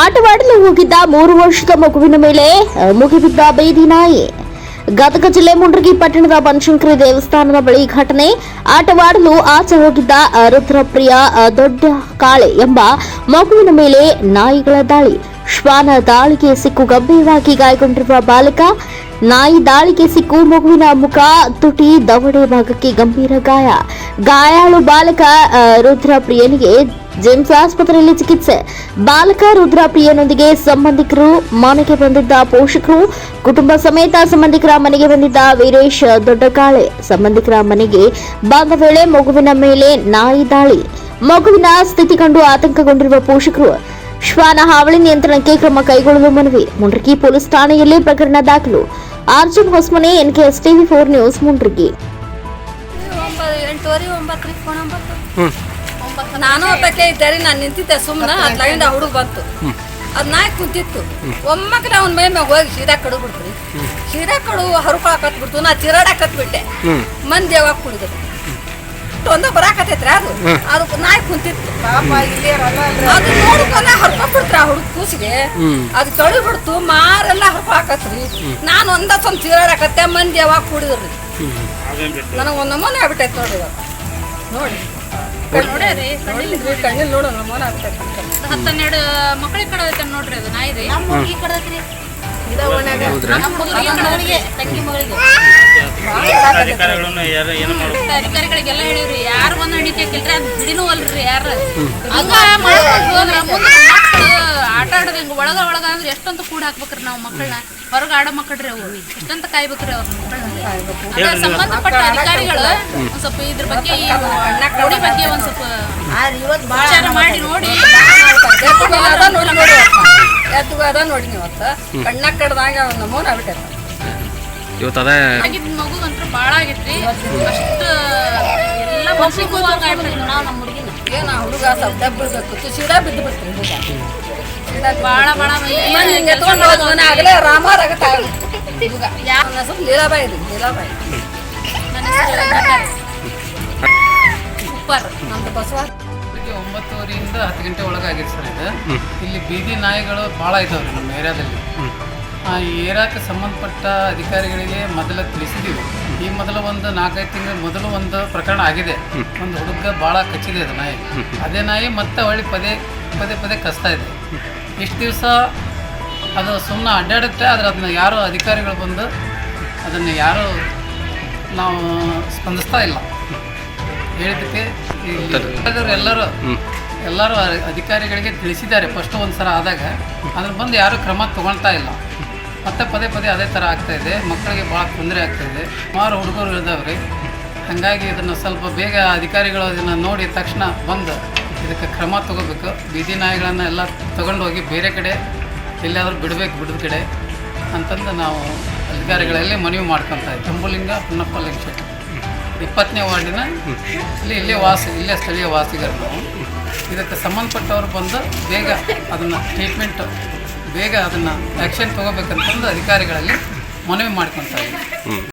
ಆಟವಾಡಲು ಹೋಗಿದ್ದ ಮೂರು ವರ್ಷದ ಮಗುವಿನ ಮೇಲೆ ಮುಗಿಬಿದ್ದ ಬೀದಿ ನಾಯಿ. ಗದಗ ಜಿಲ್ಲೆ ಮುಂಡ್ರಗಿ ಪಟ್ಟಣದ ಬನಶಂಕರಿ ದೇವಸ್ಥಾನದ ಬಳಿ ಘಟನೆ ಆಟವಾಡಲು ಆಚೆ ಹೋಗಿದ್ದ ರುದ್ರಪ್ರಿಯ ದೊಡ್ಡ ಕಾಳೆ ಎಂಬ ಮಗುವಿನ ಮೇಲೆ ನಾಯಿಗಳ ದಾಳಿ. ಶ್ವಾನ ದಾಳಿಗೆ ಸಿಕ್ಕು ಗಂಭೀರವಾಗಿ ಗಾಯಗೊಂಡಿರುವ ಬಾಲಕ, ನಾಯಿ ದಾಳಿಗೆ ಸಿಕ್ಕು ಮಗುವಿನ ಮುಖ ತುಟಿ ದವಡೆ ಭಾಗಕ್ಕೆ ಗಂಭೀರ ಗಾಯ. ಗಾಯಾಳು ಬಾಲಕ ರುದ್ರಪ್ರಿಯನಿಗೆ ಜಿಮ್ಸ್ ಆಸ್ಪತ್ರೆಯಲ್ಲಿ ಚಿಕಿತ್ಸೆ. ಬಾಲಕ ರುದ್ರಪ್ರಿಯನೊಂದಿಗೆ ಸಂಬಂಧಿಕರು ಮನೆಗೆ ಬಂದಿದ್ದ ಪೋಷಕರು ಕುಟುಂಬ ಸಮೇತ ಸಂಬಂಧಿಕರ ಮನೆಗೆ ಬಂದಿದ್ದ ವೀರೇಶ್ ದೊಡ್ಡಕಾಳೆ. ಸಂಬಂಧಿಕರ ಮನೆಗೆ ಬಂದ ವೇಳೆ ಮಗುವಿನ ಮೇಲೆ ನಾಯಿ ದಾಳಿ. ಮಗುವಿನ ಸ್ಥಿತಿ ಕಂಡು ಆತಂಕಗೊಂಡಿರುವ ಪೋಷಕರು ಶ್ವಾನ ಹಾವಳಿ ನಿಯಂತ್ರಣಕ್ಕೆ ಕ್ರಮ ಕೈಗೊಳ್ಳಲು ಮನವಿ. ಮುಂಡ್ರಗಿ ಪೊಲೀಸ್ ಠಾಣೆಯಲ್ಲಿ ಪ್ರಕರಣ ದಾಖಲು. Arjun Hosmane NKS TV four news Mundargi. ನಾನು ಒಬ್ಬಕ್ಕೆ ಇದ್ದೆ ರೀ ನಾನು ನಿಂತಿದ್ದೆ ಸುಮ್ಮನೆ ಅದ್ಲಾಗಿಂದ ಹುಡುಗ ಬಂತು. ಅದ್ ನಾಯಿ ಕುಂತಿತ್ತು. ಒಮ್ಮಕ್ಕೆ ಅವ್ನ ಮೈ ಮ್ಯಾಗ ಹೋಗಿ ಸೀದಾ ಕಡು ಬಿಡ್ತು ಸೀದಾ ಕಡು ಹರ್ಕೊಳಕತ್ ಬಿಡ್ತು ನಾ ಚಿರಾಡಕತ್ ಬಿಟ್ಟೆ ಮಂದಿ ಯಾವಾಗ ಕುಡಿದ್ರು ಒಂದ ಬರಾಕತೈತ್ರಿ ಅದು. ಅದಕ್ಕೆ ನಾಯಿ ಕುಂತಿತ್ತು. ಅದು ನೋಡ್ಕೊಂಡ ಹರ್ಕೊಂಡ್ಬಿಡ್ತ್ರಿ ಬಿಡ್ತಾರ ಹುಡುಗ ಕೂಸಿಗೆ. ಅದು ಕಳು ಬಿಡ್ತು. ಮಾರೆಲ್ಲ ಹರ್ಕೊಳಕತ್ರಿ ನಾನು ಒಂದ ಸ್ವಲ್ಪ ಚಿರಾಡಕತ್ತೆ ಮಂದಿ ಯಾವಾಗ ಕುಡಿದ್ರಿ ನನಗೆ ಒಂದು ನಮೂನೆ ಆಗ್ಬಿಟ್ಟೈತೆ ನೋಡಿ ನೋಡಿ. ನೋಡ್ರಿ ಕಣ್ಣಿಲ್ ನೋಡು ನಮೂನೆ ಆಗ್ಬಿಟ್ಟೈತೆ ಮಕ್ಕಳ ಕಡೆ ಕಡೋದೈತೆ ನೋಡ್ರಿ ಅದು ನಾಯಿ ರೀ. ನಮ್ಮ ಹುಡುಗಿ ಯಾರು ಏನು ಮಾಡ್ಬೇಕು? ಅಧಿಕಾರಿಗಳಿಗೆಲ್ಲ ಹೇಳಿವ್ರಿ ಯಾರು ಬಂದು ಹಿಡಿತೈತಿಲ್ರಿ ಅದು ಬಿಡಿನೂ ಅಲ್ರಿ ಯಾರು. ಹಂಗ ಮಾಡ್ಕೊಂಡು ಹೋದ್ರ ಮುಂದೆ ಆಟ ಆಡೋದು ಹಿಂಗೆ ಒಳಗ ಒಳಗ ಅಂದ್ರೆ ಎಷ್ಟಂತ ಕೂಡ ಹಾಕ್ಬೇಕ್ರಿ ನಾವು ಮಕ್ಕಳನ್ನ ಹೊರಗೆ ಆಡೋ ಮಕ್ಕಳ್ರಿ ಅವು. ಎಷ್ಟಂತ ಕಾಯ್ಬೇಕ್ರಿ ಅವ್ರ ಮಕ್ಕಳನ್ನ ಸಂಬಂಧಪಟ್ಟ ಅಧಿಕಾರಿಗಳು ಒಂದ್ ಸ್ವಲ್ಪ ಇದ್ರ ಬಗ್ಗೆ ಈ ನೋಡಿ ಬಗ್ಗೆ ಒಂದ್ ಸ್ವಲ್ಪ ವಿಚಾರ ಮಾಡಿ ನೋಡಿ. ನೋಡಿ ನೋಡಿ. ಎತ್ತುಗ ಅದ ನೋಡಿ ನೀವು ಅವತ್ತ ಕಣ್ಣ ಕಡ್ದಾಗ ಒಂದು ಆಗ್ಬಿಟ್ಟೆ ಇವತ್ತು ಅದೇ ಆಗಿದ್ ಮಗುಗಂತ್ರ ಬಾಳ ಆಗೈತ್ರಿ. ಅಷ್ಟು ಎಲ್ಲ ಹಂಗಾಗ್ಬಿಟ್ರಿ ನಾವು ನಮ್ಮ ಹುಡುಗಿನ. ಏನ ಹುಡುಗ ಸ್ವಲ್ಪ ದಬ್ಬ ಬಿಡ್ಬೇಕು ಸೀದಾ ಬಿದ್ದು ಬಿಡ್ತೀರಿ ಹುಡುಗ. ಬಾಳ ಬಾಳ ಆಗಲೇ ಲೀಲಾಬಾಯಿ ರೀ ಲೀಲಾಬಾಯಿ. ಸೂಪರ್. ನಮ್ದು ಬಸವ ಒಂಬತ್ತುವರೆಯಿಂದ ಹತ್ತು ಗಂಟೆ ಒಳಗಾಗಿದೆ ಸರ್ ಇದು. ಇಲ್ಲಿ ಬೀದಿ ನಾಯಿಗಳು ಭಾಳ ಇದಾವೆ ನಮ್ಮ ಏರಿಯಾದಲ್ಲಿ. ಆ, ಈ ಏರಿಯಾಕ್ಕೆ ಸಂಬಂಧಪಟ್ಟ ಅಧಿಕಾರಿಗಳಿಗೆ ಮೊದಲ ತಿಳಿಸಿದ್ದೀವಿ ಈ ಮೊದಲು ಒಂದು ನಾಲ್ಕೈದು ತಿಂಗಳ ಮೊದಲು ಒಂದು ಪ್ರಕರಣ ಆಗಿದೆ. ಒಂದು ಹುಡುಗ ಭಾಳ ಕಚ್ಚಿದೆ ಅದು ನಾಯಿ. ಅದೇ ನಾಯಿ ಮತ್ತೆ ಹೊಳ್ಳಿ ಪದೇ ಪದೇ ಪದೇ ಕಸ್ತಾ ಇದೆ. ಇಷ್ಟು ದಿವಸ ಅದು ಸುಮ್ಮನೆ ಅಡ್ಡಾಡುತ್ತೆ ಆದರೆ ಅದನ್ನ ಯಾರು ಅಧಿಕಾರಿಗಳು ಬಂದು ಅದನ್ನು ಯಾರು ನಾವು ಸ್ಪಂದಿಸ್ತಾ ಇಲ್ಲ. ಹೇಳಿದ್ದಕ್ಕೆ ಇಲ್ಲಿ ಎಲ್ಲರೂ ಎಲ್ಲರೂ ಅಧಿಕಾರಿಗಳಿಗೆ ತಿಳಿಸಿದ್ದಾರೆ. ಫಸ್ಟ್ ಒಂದು ಸಲ ಆದಾಗ. ಅದ್ರ ಬಂದು ಯಾರೂ ಕ್ರಮ ತಗೊಳ್ತಾ ಇಲ್ಲ. ಮತ್ತೆ ಪದೇ ಪದೇ ಅದೇ ಥರ ಆಗ್ತಾ ಇದೆ. ಮಕ್ಕಳಿಗೆ ಭಾಳ ತೊಂದರೆ ಆಗ್ತಾ ಇದೆ. ಸುಮಾರು ಹುಡುಗರು ಇದಾವ್ರಿ. ಹಾಗಾಗಿ ಇದನ್ನು ಸ್ವಲ್ಪ ಬೇಗ ಅಧಿಕಾರಿಗಳು ಅದನ್ನು ನೋಡಿ ತಕ್ಷಣ ಬಂದು ಇದಕ್ಕೆ ಕ್ರಮ ತಗೋಬೇಕು. ಬೀದಿ ನಾಯಿಗಳನ್ನು ಎಲ್ಲ ತಗೊಂಡೋಗಿ ಬೇರೆ ಕಡೆ ಎಲ್ಲಿಯಾದರೂ ಬಿಡಬೇಕು, ಬಿಡದ ಕಡೆ ಅಂತಂದು ನಾವು ಅಧಿಕಾರಿಗಳಲ್ಲಿ ಮನವಿ ಮಾಡ್ಕೊತಾ ಇದ್ದೀವಿ ಜಂಬುಲಿಂಗ ಪುನ್ನಪ್ಪ ಲಿಂಗಶೆಟ್ಟಿ ಇಪ್ಪತ್ತನೇ ವಾರ್ಡಿನ ಇಲ್ಲಿ ಇಲ್ಲೇ ವಾಸ, ಇಲ್ಲೇ ಸ್ಥಳೀಯ ವಾಸಿಗರು ನಾವು. ಇದಕ್ಕೆ ಸಂಬಂಧಪಟ್ಟವರು ಬಂದು ಬೇಗ ಅದನ್ನು ಟ್ರೀಟ್ಮೆಂಟ್ ಬೇಗ ಅದನ್ನು ಆ್ಯಕ್ಷನ್ ತೊಗೋಬೇಕಂತಂದು ಅಧಿಕಾರಿಗಳಲ್ಲಿ ಮನವಿ ಮಾಡ್ಕೊತಾ ಇದ್ದೀವಿ